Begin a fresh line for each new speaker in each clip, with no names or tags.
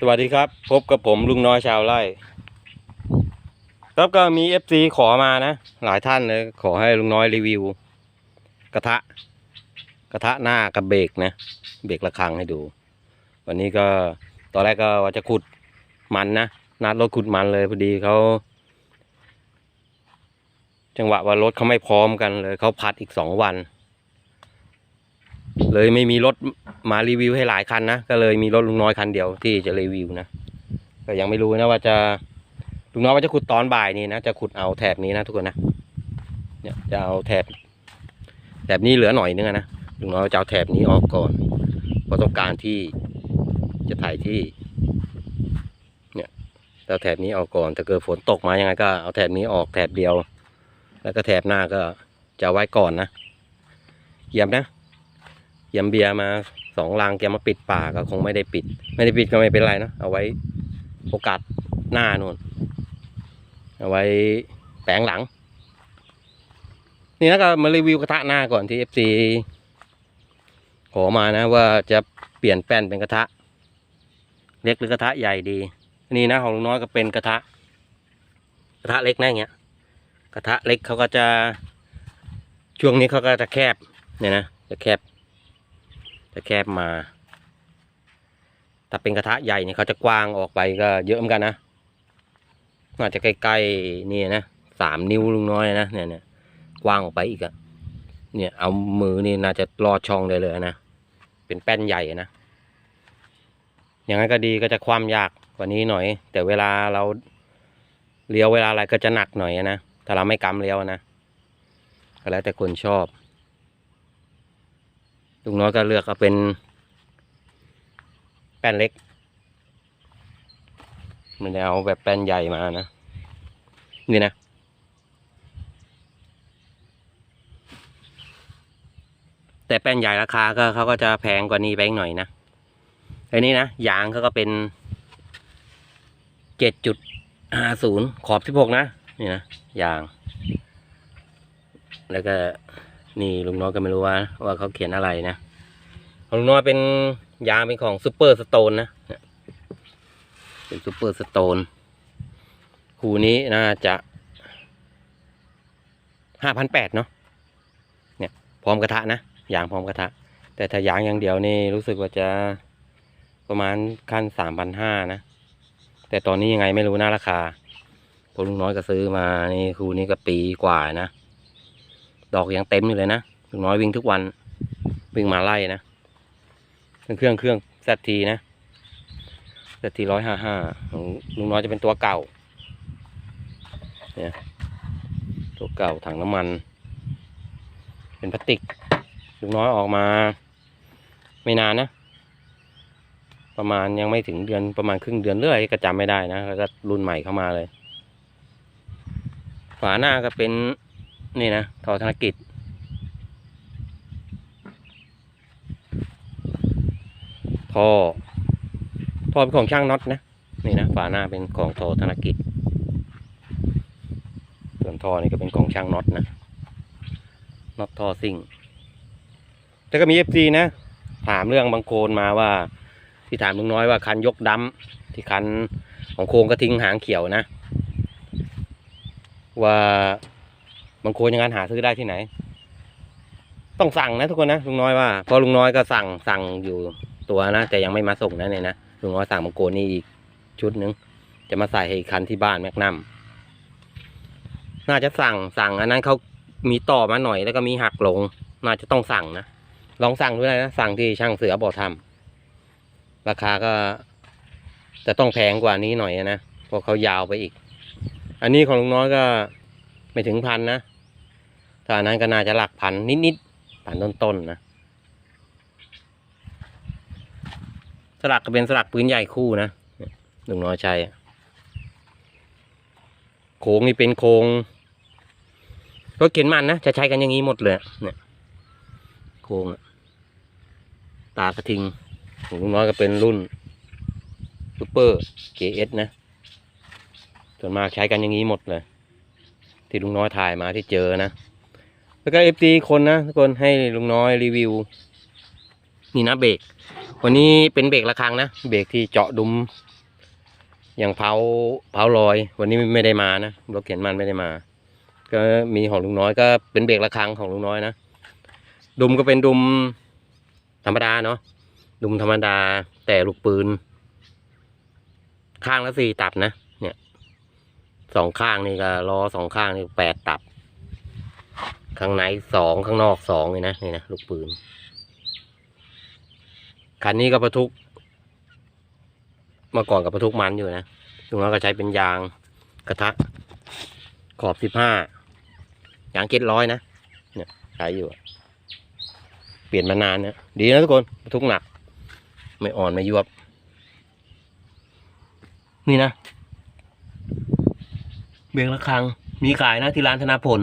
สวัสดีครับ พบกับผมลุงน้อยชาวไร่ครับก็มีเอฟซีขอมานะ หลายท่านเลยขอให้ลุงน้อยรีวิว กระทะ กระทะหน้ากับเบรกนะ เบรกระฆังให้ดู วันนี้ก็ตอนแรกก็ว่าจะขุดมันนะนัดรถขุดมันเลยพอดีเขา จังหวะว่ารถเขาไม่พร้อมกันเลยเขาพัดอีกสองวัน เลยไม่มีรถมารีวิวให้หลายคันนะก็เลยมีรถลุงน้อยคันเดียวที่จะรีวิวนะก็ยังไม่รู้นะว่าจะลุงน้อยว่าจะขุดตอนบ่ายนี้นะจะขุดเอาแถบนี้นะทุกคนนะเนี่ยจะเอาแถบแถบนี้เหลือหน่อยนึงนะลุงน้อยจะเอาแถบนี้ออกก่อนเพราะต้องการที่จะถ่ายที่ เนี่ยเอาแถบนี้ออกก่อนถ้าเกิดฝนตกมายังไงก็เอาแถบนี้ออกแถบเดียว แล้วก็แถบหน้าก็จะไว้ก่อนนะเยี่ยมนะ ยี่ยมเบียมาสองลังแกมาปิดป่าก็คงไม่ได้ปิด ไม่ได้ปิดก็ไม่เป็นไรนะเอาไว้โอกาสหน้านู่นเอาไว้แปลงหลัง นี่นะก็มารีวิวกระทะหน้าก่อนที่เอฟซีขอมานะว่าจะเปลี่ยนแป้นเป็นกระทะ เล็กหรือกระทะใหญ่ดีนี่นะของลุงน้อยก็เป็นกระทะ กระทะเล็กน่าเงี้ยกระทะเล็กเขาก็จะช่วงนี้เขาก็จะแคบเนี่ยนะจะแคบ จะแคบมา ถ้าเป็นกระทะใหญ่เนี่ยเขาจะกว้างออกไปก็เยอะเหมือนกันนะอาจจะใกล้ๆนี่นะสามนิ้วลุงน้อยนะเนี่ยเนี่ยกว้างออกไปอีกอะเนี่ยเอามือนี่น่าจะลอช่องได้เลยนะเป็นแป้นใหญ่นะอย่างนั้นก็ดีก็จะความยากกว่านี้หน่อย แต่เวลาเราเลี้ยวเวลาอะไรก็จะหนักหน่อยนะถ้าเราไม่กำเลี้ยวนะก็แล้วแต่คนชอบ ลุงน้อยก็เลือกเอาเป็น แป้นเล็กไมันจะเอาแบบแป้นใหญ่มานะ นี่นะ แต่แป้นใหญ่ราคาก็เขาก็จะแพงกว่านี้ไปอีกหน่อยนะอ้นี่นะยางเขาก็เป็นเจ็ดจุดห้าศูนย์ขอบสิบหกนะ นี่นะยาง แล้วก็ นี่ลุงน้อยก็ไม่รู้ว่า ว่าเขาเขียนอะไรนะของลุงน้อยเป็นยางเป็นของซูเปอร์สโตนนะเป็นซูเปอร์สโตนคู่นี้น่าจะห้าพันแปดเนาะเนี่ยพร้อมกระทะนะยางพร้อมกระทะ แต่ถ้ายางอย่างเดียวนี่รู้สึกว่าจะประมาณขั้นสามพันห้านะ แต่ตอนนี้ยังไงไม่รู้นะราคาพอลุงน้อยก็ซื้อมานี่คู่นี้ก็ปีกว่านะ ดอกยังเต็มอยู่เลยนะลุงน้อยวิ่งทุกวัน วิ่งมาไล่นะ เครื่องเครื่องแซทีนะแซทีร้อยห้าห้าของลุงน้อยจะเป็นตัวเก่า เนี่ย ตัวเก่าถังน้ำมัน เป็นพลาสติก ลุงน้อยออกมา ไม่นานนะ ประมาณยังไม่ถึงเดือนประมาณครึ่งเดือนเรื่อยก็จำไม่ได้นะแล้วก็รุ่นใหม่เข้ามาเลย ฝาหน้าก็เป็น นี่นะทอธนกิจ ท่อ ท่อเป็นของช่างน็อตนะ นี่นะ ฝาหน้าเป็นของโทธนกิจ ส่วนท่อนี่ก็เป็นของช่างน็อตนะ น็อตท่อซิ่ง แต่ก็มีเอฟซีนะ ถามเรื่องบางโคนมาว่า ที่ถามลุงน้อยว่าคันยกดำที่คันของโครงกระทิงหางเขียวนะ ว่า บางโคนยังไงหาซื้อได้ที่ไหน ต้องสั่งนะทุกคนนะลุงน้อยว่าเพราะลุงน้อยก็สั่งสั่งอยู่ตัวนะแต่ยังไม่มาส่งนะเนี่ยนะลุงน้อยสั่งบางโกนนี่อีกชุดหนึ่งจะมาใส่ให้คันที่บ้านแมกนัมน่าจะสั่งสั่งอันนั้นเขามีต่อมาหน่อยแล้วก็มีหักลง น่าจะต้องสั่งนะลองสั่งดูได้นะสั่งที่ช่างเสือบ่อทำราคาก็จะต้องแพงกว่านี้หน่อยนะเพราะเขายาวไปอีก อันนี้ของลุงน้อยก็ไม่ถึงพันนะ ถ้าอันนั้นก็น่าจะหลักพันนิดๆพันต้นๆนะสลักก็เป็นสลักปืนใหญ่คู่นะเนี่ยลุงน้อยใช้อะโค้งนี่เป็นโค้งรถเข็นมันนะจะใช้กันอย่างนี้หมดเลยเนี่ยโค้งตากระทิงของลุงน้อยก็เป็นรุ่นซูเปอร์เอสนะส่วนมากใช้กันอย่างนี้หมดเลย ที่ลุงน้อยถ่ายมาที่เจอนะ แล้วก็เอฟซีคนนะทุกคนให้ลุงน้อยรีวิว นี่นะเบรกวันนี้เป็นเบรกระคังนะ เบรกที่เจาะดุม อย่างเผาเผาลอย วันนี้ไม่ได้มานะรถเข็นมันไม่ได้มา ก็มีของลุงน้อยก็เป็นเบรกระคังของลุงน้อยนะดุมก็เป็นดุมธรรมดาเนาะดุมธรรมดาแต่ลูกปืน ข้างละสี่ตับนะ เนี่ยสองข้างนี่ก็ล้อสองข้างนี่แปดตับ ข้างในสองข้างนอกสองเลยนะนี่นะลูกปืน คันนี้ก็ประทุกเมื่อก่อนกับประทุกมันอยู่นะลุงน้อยก็ใช้เป็นยางกระทะ ขอบสิบห้ายางเก็ดร้อยนะเนี่ยใช้อยู่เปลี่ยนมานานเนี่ยดีนะทุกคนประทุกหนัก ไม่อ่อนไม่ยวบ นี่นะ เบงระคังมีขายนะที่ร้านธนาผล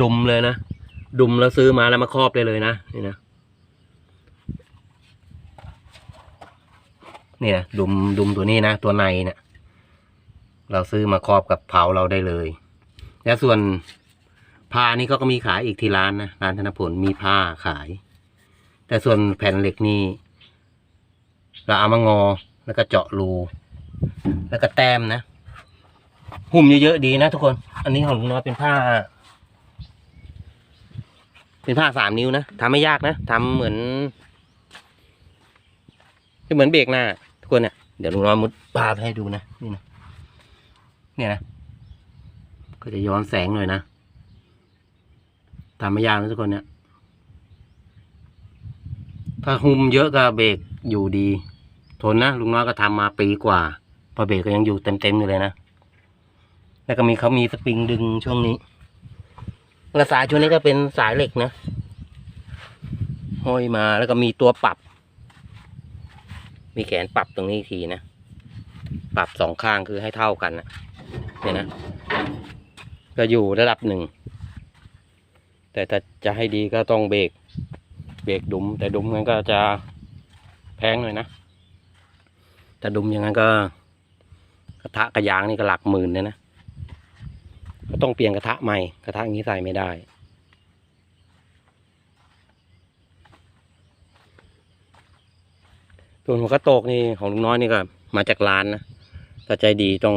ดุมเลยนะ ดุมแล้วซื้อมาแล้วมาครอบได้เลยนะนี่นะนี่นะดุมดุมตัวนี้นะตัวในเนี่ยเราซื้อมาครอบกับเผาเราได้เลย แล้วส่วนผ้านี่ก็ก็มีขายอีกที่ร้านนะร้านธนผลมีผ้าขาย แต่ส่วนแผ่นเหล็กนี่เราเอามางอแล้วก็เจาะรู แล้วก็แต้มนะ หุ้มเยอะๆดีนะทุกคน อันนี้ของลุงน้อยเป็นผ้า เป็นผ้าสามนิ้วนะทำไม่ยากนะทำเหมือนเหมือนเบรกหน้าทุกคนเนี่ยเดี๋ยวลุงน้อยมุดปาไปให้ดูนะนี่นะเนี่ยนะก็จะย้อนแสงหน่อยนะทำไม่ยากนะทุกคนเนี่ย ถ้าหุมเยอะก็เบรกอยู่ดี ทนนะลุงน้อยก็ทำมาปีกว่า พอเบรกก็ยังอยู่เต็มๆอยู่เลยนะแล้วก็มีเขามีสปริงดึงช่วงนี้ กระสายช่วงนี้ก็เป็นสายเหล็กนะห้อยมาแล้วก็มีตัวปรับ มีแขนปรับตรงนี้อีกทีนะปรับสองข้างคือให้เท่ากันนะเนี่ยนะ ก็อยู่ระดับหนึ่ง แต่ถ้าจะให้ดีก็ต้องเบรกเบรกดุม แต่ดุมงั้นก็จะแพงหน่อยนะแต่ดุมอย่างนั้นก็กระทะกระยางนี่ก็หลักหมื่นเลยนะ ก็ต้องเปลี่ยนกระทะใหม่กระทะอย่างนี้ใส่ไม่ได้ส่วนหัวกระโตกนี่ของลุงน้อยนี่ก็มาจากร้านนะถ้าใจดีต้อง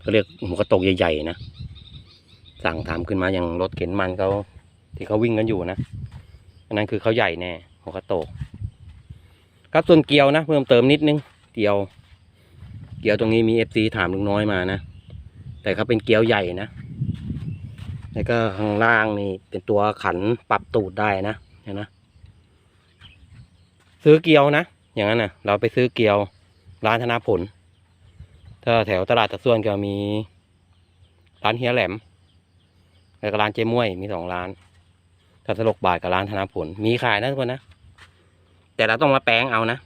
เขาเรียกหัวกระโตกใหญ่ๆนะสั่งทำขึ้นมาอย่างรถเข็นมันเขาที่เขาวิ่งกันอยู่นะอันนั้นคือเขาใหญ่แน่หัวกระโตก ครับส่วนเกียวนะเพิ่มเติมนิดนึงเกียว เกียวตรงนี้มีเอฟซีถามลุงน้อยมานะแต่เขาเป็นเกียวใหญ่นะ แล้วก็ข้างล่างนี่เป็นตัวขันปรับตูดได้นะเห็นนะ ซื้อเกียวนะ อย่างนั้นนะเราไปซื้อเกียวร้านธนาผล ถ้าแถวตลาดตะส่วนก็มี ร้านเฮียแหลม แล้วก็ร้านเจ๊ม้วยมีสองร้านถ้าสลกบาทกับร้านธนาผล มีขายนะทุกคนนะ แต่เราต้องมาแปลงเอานะ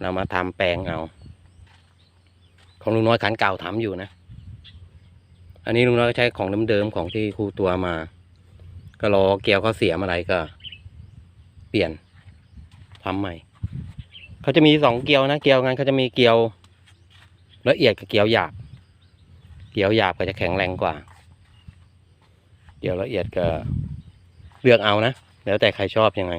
เรามาทำแปลงเอา ของลุงน้อยขันเก่าทำอยู่นะ อันนี้ลุงน้อยก็ใช้ของเดิมๆของที่ครูตัวมา ก็รอเกลียวเขาเสียมาอะไรก็ เปลี่ยนทำใหม่ เขาจะมีสองเกลียวนะเกลียวงั้นเขาจะมีเกลียวละเอียดกับเกลียวหยาบ เกลียวหยาบก็จะแข็งแรงกว่า เกลียวละเอียดก็เลือกเอานะ แล้วแต่ใครชอบยังไง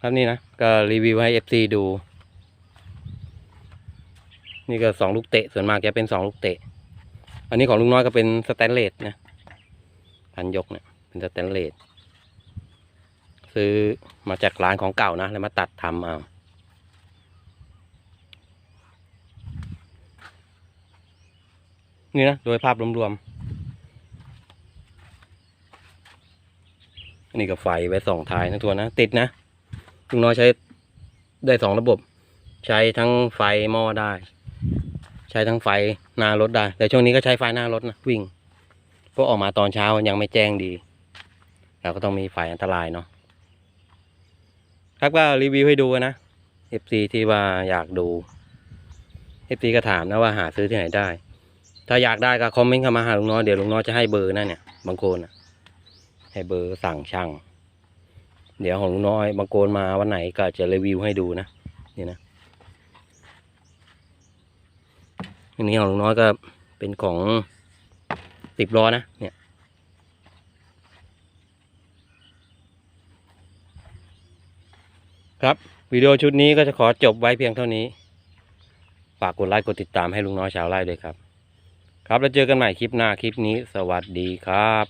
ครับนี่นะ ก็รีวิวให้ FC ดู นี่ก็สองลูกเตะส่วนมากจะเป็นสองลูกเตะ อันนี้ของลุงน้อยก็เป็นสแตนเลสนะพันยกเนี่ยเป็นสแตนเลสซื้อมาจากร้านของเก่านะ แล้วมาตัดทำเอานี่นะ โดยภาพรวมๆนนี้ก็ไฟไว้สองท้ายนะตัวนะ ติดนะลุงน้อยใช้ได้สองระบบ ใช้ทั้งไฟหม้อได้ ใช้ทั้งไฟหน้ารถได้ แต่ช่วงนี้ก็ใช้ไฟหน้ารถนะวิ่งเพราะออกมาตอนเช้ายังไม่แจ้งดีเราก็ต้องมีไฟอันตรายเนาะครับก็รีวิวให้ดูนะ FC ที่ว่าอยากดู FC ก็ถามนะว่าหาซื้อที่ไหนได้ ถ้าอยากได้ก็คอมเมนต์เข้ามาหาลุงน้อยเดี๋ยวลุงน้อยจะให้เบอร์นั่นเนี่ยบางคนนะให้เบอร์สั่งช่าง เดี๋ยวของลุงน้อยบางโกนมาวันไหนก็จะรีวิวให้ดูนะนี่นะ อันนี้ของลุงน้อยก็เป็นของติบล้อนะเนี่ยครับวิดีโอชุดนี้ก็จะขอจบไว้เพียงเท่านี้ ฝากกดไลค์กดติดตามให้ลุงน้อยชาวไร่ด้วยครับ ครับแล้วเจอกันใหม่คลิปหน้าคลิปนี้ สวัสดีครับ